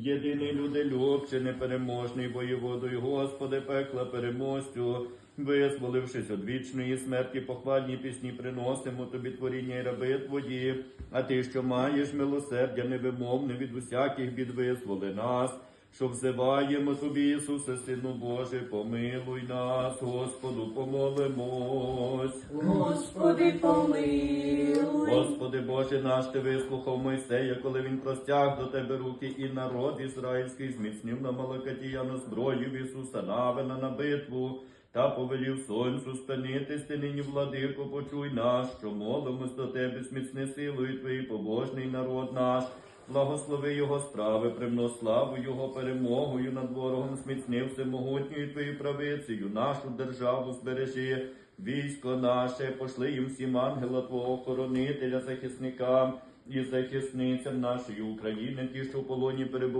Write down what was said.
Єдиний люделюбче, непереможний воєводою, Господи, пекла переможцю, визволившись від вічної смерті, похвальні пісні приносимо тобі творіння й раби твої, а ти, що маєш милосердя невимовне від усяких бід, визволи нас, що взиваємо тобі, Ісусе, Сину Божий, помилуй нас, Господу, помолимось. Господи, помилуй. Господи Боже наш, ти вислухав Мойсея, коли він простяг до тебе руки, і народ ізраїльський зміцнив на Малакатія на зброю Ісуса Навина на битву, та повелів сонцю спинитись, ти нині, владико, почуй нас, що молимось до тебе, зміцни силою твої, побожний народ наш. Благослови його справи, примно славу його перемогою над ворогом, зміцни всемогутньою твою правицею, нашу державу збережи, військо наше, пошли їм всім ангела Твого охоронителя, захисникам і захисницям нашої України, ті, що в полоні перебувають.